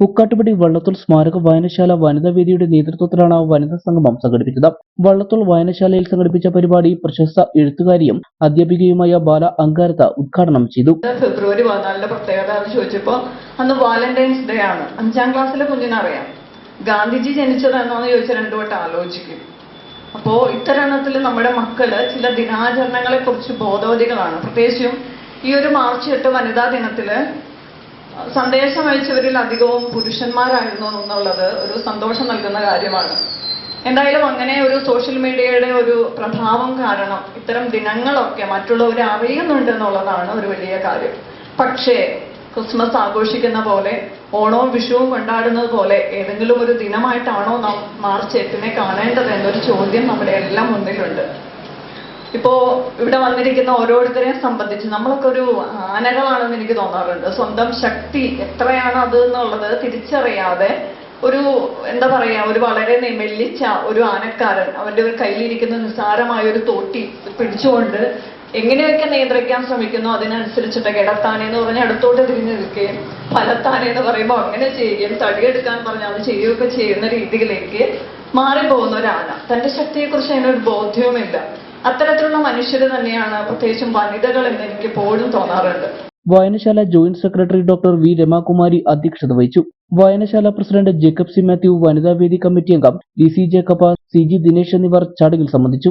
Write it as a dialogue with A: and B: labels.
A: പുക്കാട്ടുപടി വള്ളത്തോൾ സ്മാരക വായനശാല വനിതാ വേദിയുടെ നേതൃത്വത്തിലാണ് വനിതാ സംഗമം സംഘടിപ്പിച്ചത്. വള്ളത്തോൾ വായനശാലയിൽ സംഘടിപ്പിച്ച പരിപാടി പ്രശസ്ത എഴുത്തുകാരിയും അധ്യാപികയുമായ ബാല അങ്കാരത്ത ഉദ്ഘാടനം ചെയ്തു.
B: ഫെബ്രുവരി പതിനാലിന്റെ പ്രത്യേകത എന്ന് ചോദിച്ചപ്പോ അന്ന് വാലന്റൈൻസ് ഡേ ആണ്. അഞ്ചാം ക്ലാസ്സിലെ കുഞ്ഞിനറിയാം ഗാന്ധിജി ജനിച്ചത് എന്നാന്ന് ചോദിച്ചാൽ രണ്ടു വട്ടം ആലോചിക്കും. അപ്പോ ഇത്തരണത്തിൽ നമ്മുടെ മക്കൾ ചില ദിനാചരണങ്ങളെ കുറിച്ച് ബോധവതികളാണ്. പ്രത്യേകിച്ചും ഈ ഒരു മാർച്ച് എട്ട് വനിതാ ദിനത്തിൽ സന്ദേശം അയച്ചവരിൽ അധികവും പുരുഷന്മാരായിരുന്നു എന്നുള്ളത് ഒരു സന്തോഷം നൽകുന്ന കാര്യമാണ്. എന്തായാലും അങ്ങനെ ഒരു സോഷ്യൽ മീഡിയയുടെ ഒരു പ്രഭാവം കാരണം ഇത്തരം ദിനങ്ങളൊക്കെ മറ്റുള്ളവർ അറിയുന്നുണ്ട് എന്നുള്ളതാണ് ഒരു വലിയ കാര്യം. പക്ഷേ ക്രിസ്മസ് ആഘോഷിക്കുന്ന പോലെ ഓണവും വിഷുവും കൊണ്ടാടുന്നത് പോലെ ഏതെങ്കിലും ഒരു ദിനമായിട്ടാണോ നാം മാർച്ച് എട്ടിനെ കാണേണ്ടത് എന്നൊരു ചോദ്യം നമ്മുടെ എല്ലാം മുന്നിലുണ്ട്. ഇപ്പോ ഇവിടെ വന്നിരിക്കുന്ന ഓരോരുത്തരെയും സംബന്ധിച്ച് നമ്മളൊക്കെ ഒരു ആനകളാണെന്ന് എനിക്ക് തോന്നാറുണ്ട്. സ്വന്തം ശക്തി എത്രയാണ് അത് എന്നുള്ളത് തിരിച്ചറിയാതെ ഒരു എന്താ പറയാ ഒരു വളരെ മെല്ലിച്ച ഒരു ആനക്കാരൻ അവന്റെ ഒരു കയ്യിലിരിക്കുന്ന നിസ്സാരമായ ഒരു തോട്ടി പിടിച്ചുകൊണ്ട് എങ്ങനെയൊക്കെ നിയന്ത്രിക്കാൻ ശ്രമിക്കുന്നു അതിനനുസരിച്ചിട്ട് കിടത്താനെ എന്ന് പറഞ്ഞ് അടുത്തോട്ട് തിരിഞ്ഞു നിൽക്കുകയും ഫലത്താനെ എന്ന് പറയുമ്പോൾ അങ്ങനെ ചെയ്യുകയും തടിയെടുക്കാൻ പറഞ്ഞാൽ അത് ചെയ്യുകയൊക്കെ ചെയ്യുന്ന രീതിയിലേക്ക് മാറിപ്പോകുന്ന ഒരു തന്റെ ശക്തിയെക്കുറിച്ച് അതിനൊരു ബോധ്യവുമില്ല. അത്തരത്തിലുള്ള മനുഷ്യർ തന്നെയാണ് പ്രത്യേകിച്ചും വനിതകൾ എന്ന് എനിക്ക് എപ്പോഴും തോന്നാറുണ്ട്.
A: വായനശാല joint secretary doctor V Ramakumari അധ്യക്ഷത വഹിച്ചു. വായനശാല പ്രസിഡന്റ് ജേക്കബ് സി മാത്യു വനിതാ വേദി കമ്മിറ്റി അംഗം D C Jacob C G Dinesh എന്നിവർ ചടങ്ങിൽ സംബന്ധിച്ചു.